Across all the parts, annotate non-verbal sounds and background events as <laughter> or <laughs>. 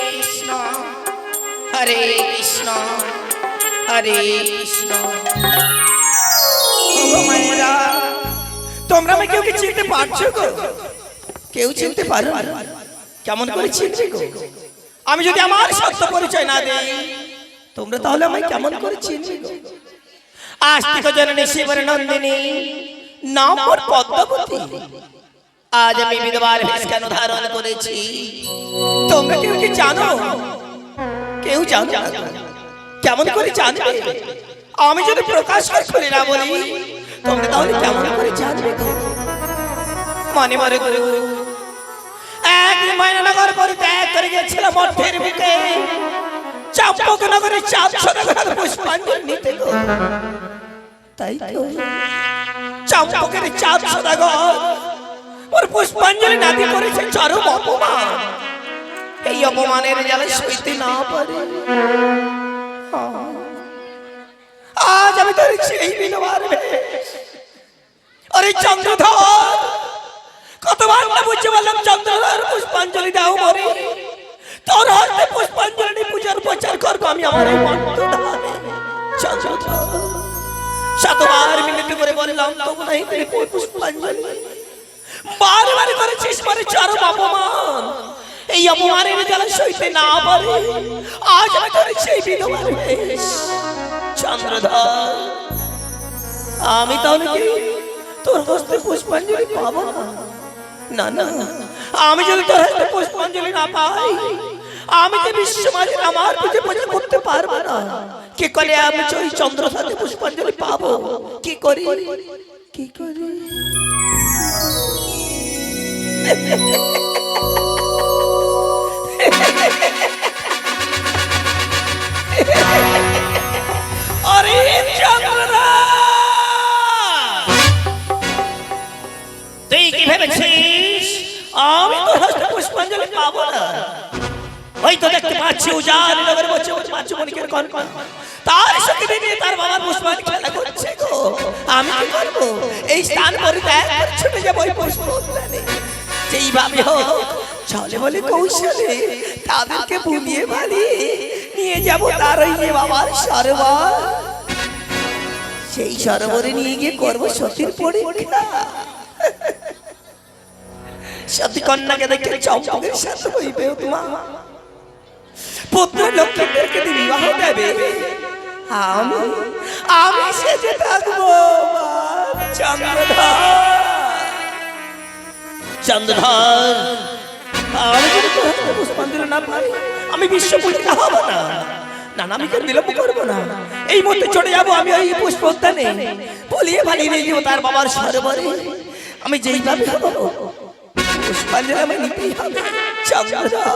কৃষ্ণ হরে কৃষ্ণ হরে কৃষ্ণ। তোমরা আমাকে কেউ কি চিনতে পারছ গো? কেউ চিনতে পারো কেমন করে চিনবে গো? আমি যদি আমার সত্য পরিচয় না দেই তোমরা তাহলে আমায় কেমন করে চিনবে গো? আস্তিক জননী শিবর নন্দিনী নাম ওর পদ্মাবতী। আজ আমি বিধবার কেন ধারণ করেছি। তোমরা কেউ কি জানো? কেউ জানো। কেমন করে জানবে? আমি যদি প্রকাশ করে না বলি, তোমরা তাহলে কেমন করে জানবে? মনে মনে গুরু এক ময়নানগর করে ত্যাগ করে গেছিলাম মঠের বুকে। চাম্পক নগরে চাঁদ সদাগর পুষ্পাঞ্জলি নিতে গো। তাই তো। চাম্পকের চাঁদ সদাগর। ওর পুষ্পাঞ্জলি নাতি করেছে চরম অপমান। এই অপমানের জ্বালা সইতে না পারে। আজ আমি তোর সেই বিনবার আরে চন্দ্রধর, কতবার না বুঝতে পারলাম চন্দ্রধর, পুষ্পাঞ্জলি দাও মরে। তোর হাতে পুষ্পাঞ্জলি পূজার প্রচার করব আমি আমার এই মন্ত্রধারে। চন্দ্রধর, শতবার মিনতি করে বললাম, তবু নাই পুষ্পাঞ্জলি। বারবার করেছিস মানে চরম অপমান। এই অপমানের জ্বালা সইতে না পারে। আজ আমি সেই বিধবার চন্দ্রধর আমি তাহলে কি তোর হস্তে পুষ্পাঞ্জলি পাবো না? না না আমি যদি তোর হাতে পুষ্পাঞ্জলি না পাই, আমি যে বিশ্ব মাঝে আমার পুজো পুজো করতে পারব না। কি করে আমি ওই চন্দ্র সাথে পুষ্পাঞ্জলি পাবো? কি করি? কি করি? <laughs> আরে চন্দ্রদা তুই কি ভেবেছিস? আমি তো হস্তে পুষ্পাঞ্জলি পাবো না। ওই তো দেখতে পাচ্ছি উজান নগরে বসে পাচ্ছি মনিকের কন কন। তার সাথে বেবি তার বাবার পুষ্পাঞ্জলি খেলা করছে গো। আমি কি করব? এই স্থান পরিত্যাগ ছুটে যাব ওই পুষ্প উদ্যানে যেইভাবে হোক, চলে বলে কৌশলে তাদেরকে বুলিয়ে বালিয়ে নিয়ে যাব তার ওই যে বাবার সরোবর। সেই সরোবরে নিয়ে গিয়ে করব সতীর পরীক্ষা। সতী কন্যাকে দেখে চম্পকের সাথে হইবে তোমার পুত্র লক্ষ্মীদেরকে বিবাহ দেবে। আমি আমি সেজে থাকব চন্দ্রধর। চন্দ্রধর। আমি যদি তোর হাতে পুষ্পাঞ্জলি না পাই আমি বিশ্ব পূজিতা হব না না, আমি কেন বিলম্ব করব না? এই মুহূর্তে চলে যাব আমি ওই পুষ্প উদ্যানে বলিয়ে ভালিয়ে নিয়ে যাব তার বাবার সরোবরে। আমি যেইভাবে হব, পুষ্পাঞ্জলি আমি নিতেই হবে চন্দ্রধর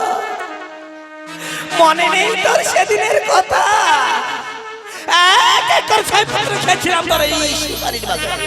মনে নেই তোর সেদিনের কথা। এক একর ছয়পত্র খেয়েছিলাম তোর এই বাড়ির বাজারে।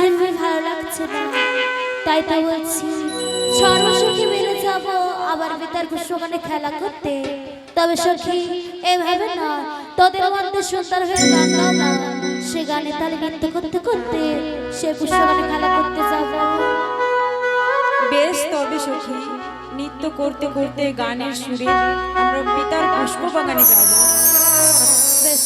আর ভালো লাগছে না। তাই তো বলছি সর্বসখী মিলে যাব আবার বেতার পুষ্পখানে খেলা করতে। তবে সখী এভাবে না তোদের মধ্যে সুন্দর হয়ে গান গাও না। সে গানে তালে নৃত্য করতে করতে সে পুষ্পখানে খেলা করতে যাব। বেশ তবে সখী নৃত্য করতে করতে গানের সুরে আমরা পিতার পুষ্প বাগানে যাব? বেশ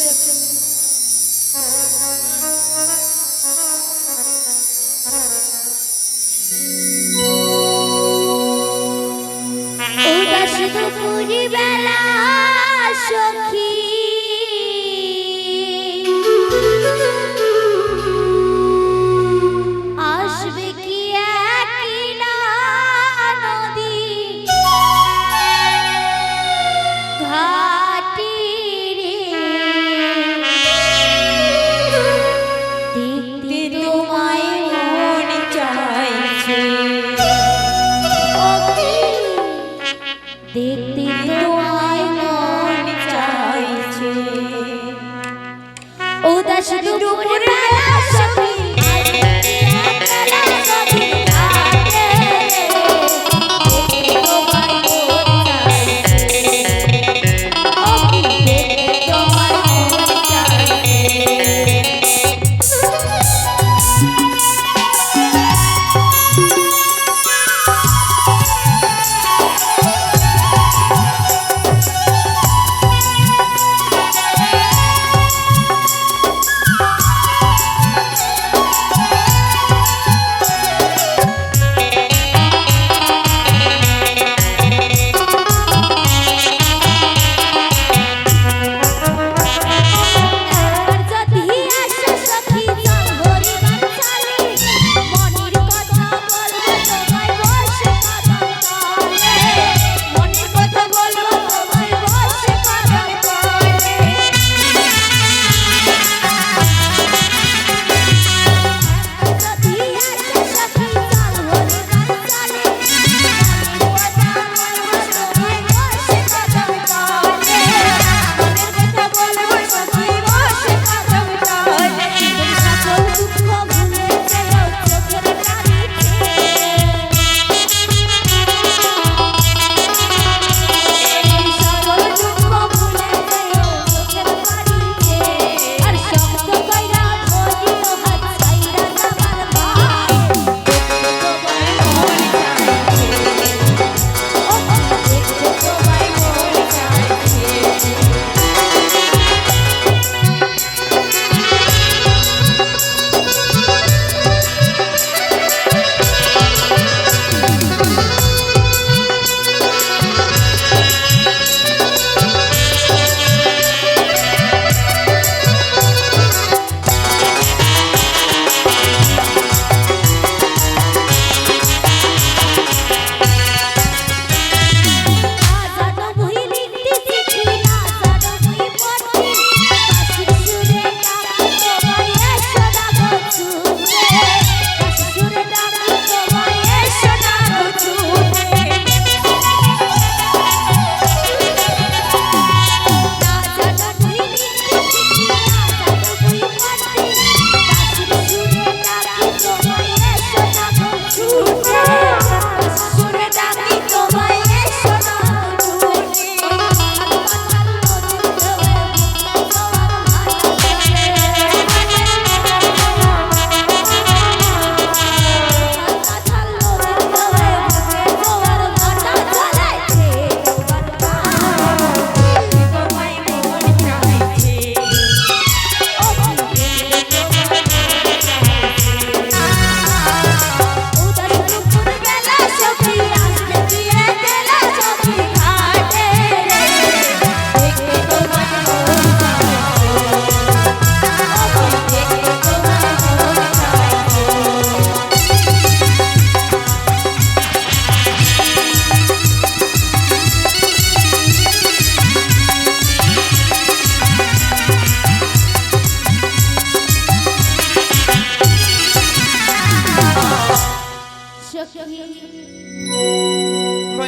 দুপুরি বেলা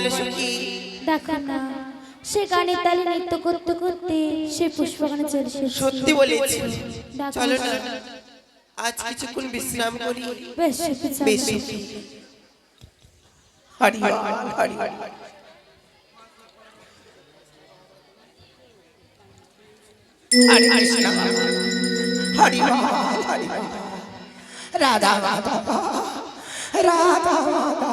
বলে সখী। দেখো না সে গানে তালে নৃত্য করতে করতে সে পুষ্পগানে চলে সত্যি বলেছি। চলো না আজ কিছুক্ষণ বিশ্রাম করি। বেশ বেশ হরি হরি হরি হরি। কৃষ্ণ। হরি হরি রাধা রাধা রাধা রাধা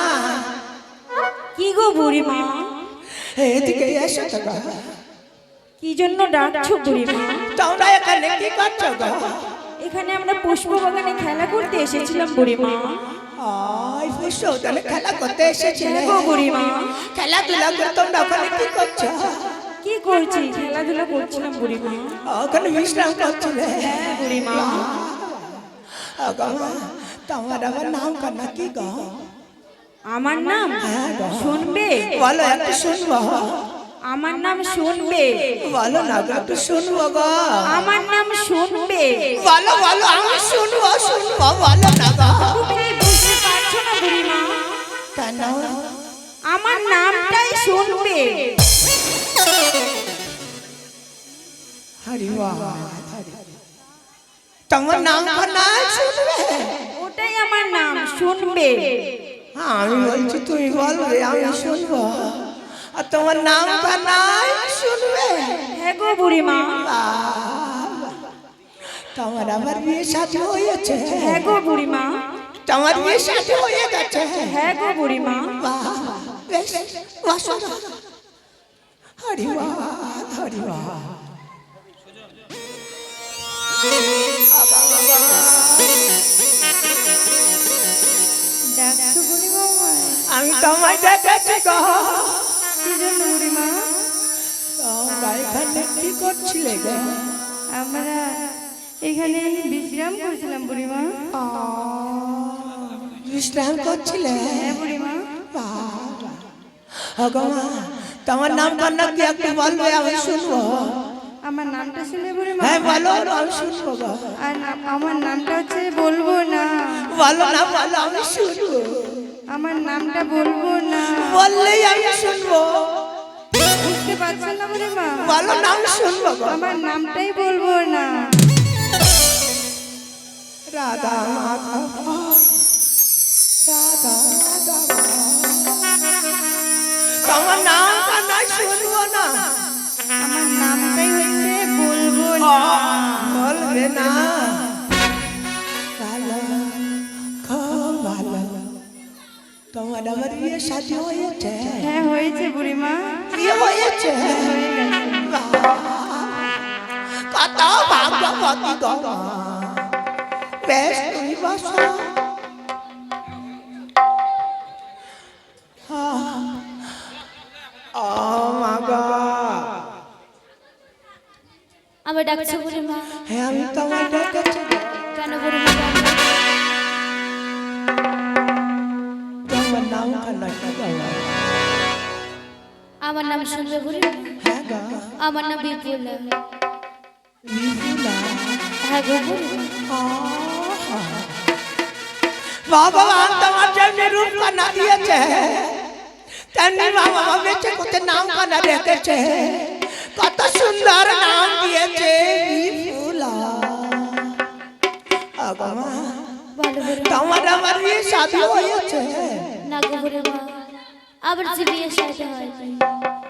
গো বুড়িমা। এদিকে এসো তো গা। কি জন্য ডাকছো বুড়িমা? তোমরা এখানে কি করছ গা? এখানে আমরা পুষ্প বাগানে খেলা করতে এসেছিলাম বুড়িমা। আই পুষ্প বাগানে খেলা করতে এসেছিলে। গো বুড়ি খেলাধুলা করে তোমরা ওখানে কি করছ? কি করছি? খেলাধুলা করছিলাম না মা ওখানে বিশ্রাম করছিলে। হ্যাঁ, বুড়িমা। আগা তোমার আমার নাম কানা কি গা? আমার নাম শুনবে? বলো একটু শুনব। আমার নাম শুনবে? বলো না একটু শুনব গো। আমার নাম শুনবে? বলো বলো আমি শুনব শুনব বলো না গো। তুমি কি বুঝতে পারছ না বুড়িমা কেন? আমার নামটাই শুনবে। হরি হরি তোমার নাম শুনবে? ওটাই আমার নাম শুনবে। আমি বলছি তুমি বলবে আমি শুনব। আর তোমার নাম কান্নাই শুনবে? হ্যাঁ গো বুড়িমা। তোমার আবার বিয়ে সাথে হয়েছে হ্যাঁ গো বুড়িমা। তোমার বিয়ে সাথে হয়ে গেছে? হ্যাঁ গো বুড়িমা। বাহ, বেশ, বসো। না। হরি বাহ, হরি বাহ। আমি তোমায় দেখেছি গো। কি জন্য বুড়িমা তোমরা এখানে কি করছিলে গো? আমরা এখানে বিশ্রাম করছিলাম বুড়িমা বিশ্রাম করছিলে? হ্যাঁ বুড়িমা ভগবান তোমার নাম কান্না কি একটু বলবে আমি শুনব। আমার নামটা শুনে বুড়িমা হ্যাঁ বলো আমি শুনব আর আমার নামটা হচ্ছে বলব না। বলো না বলো আমি শুনব। আমার নামটা বলব না। বললেই আমি শুনব। বুঝতে পারছেন না বলো না আমি শুনব আমার নামটাই বলব না। রাধা মাধব। রাধা মাধব। তোমার নাম কান্না শুনব না। আমার নামটাই হচ্ছে বলব না। বলবে না। তোমার আমার বিয়ে সাথে হয়েছে। হ্যাঁ হয়েছে বুড়িমা। বিয়ে হয়েছে। হয়ে কত ভাগ্যবতী গো বেশ তুমি বসো। আবার ডাকছো বুড়িমা? হ্যাঁ আমি তোমায় শুনবে বুড়িমা হ্যাঁ গো। আমার নাম বিপুলা। বিপুলা হ্যাঁ গো ভগবান তোমার জন্য রূপ কানা দিয়েছে। তেমনি বাবা বেঁচে কত নাম কানা রেখেছে? কত সুন্দর নাম দিয়েছে বিপুলা বলো তোমার আমার বিয়ে শাদী হয়েছে। না গো আবার যে বিয়ে সাথে হয়নি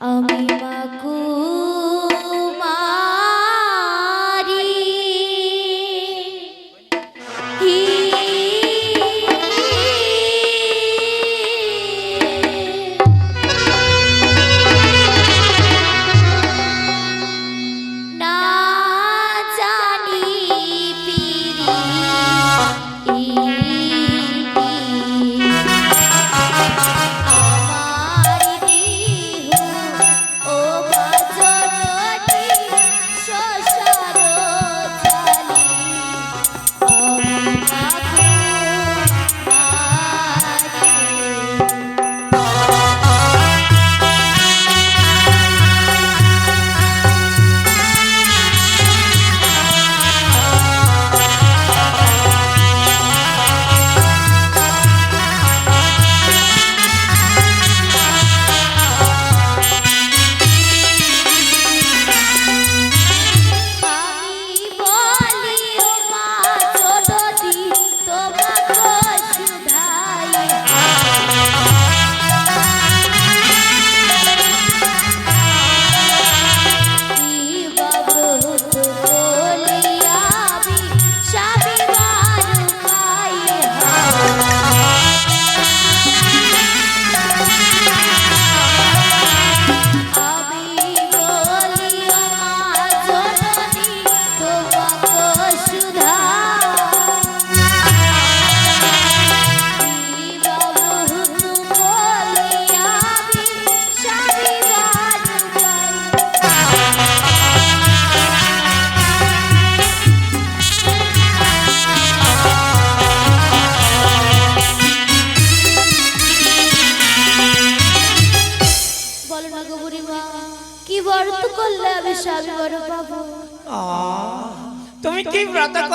আমি মা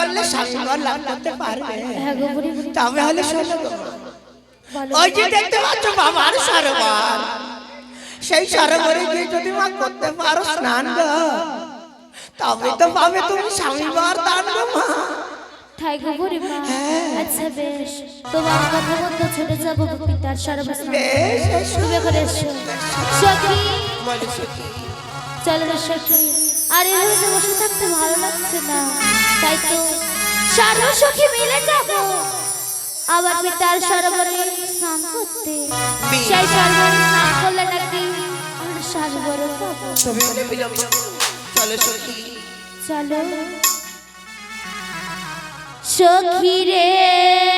করলে স্বামীঘর লাভ করতে পারবে। হ্যাঁ তবে হলে শোনো ওই যে দেখতে পাচ্ছ বাবার সরোবর। সেই সরোবরে গিয়ে যদি মা করতে পারো স্নান তবে তো পাবে তুমি স্বামীবার দান গো মা। ঠাই গো আচ্ছা বেশ। তোমার কথা মতো ছুটে যাব পিতার সর্বস্ব বেশ এসো। তুমি সখী। চলো সখী। আরে রোজে বসে থাকতে ভালো লাগছে না। তাই তো সর্ব সখী মিলে যাব। আবার পিতার সরোবরে স্নান করতে। সেই সরোবরে স্নান করলে নাকি আমরা বড় পাবো চলো সখী। চলো। সখী রে।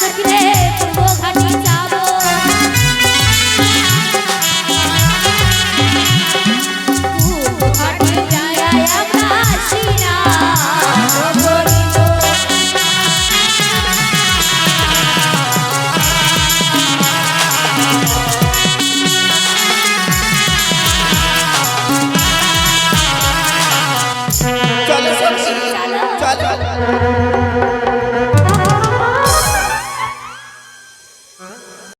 চক্রে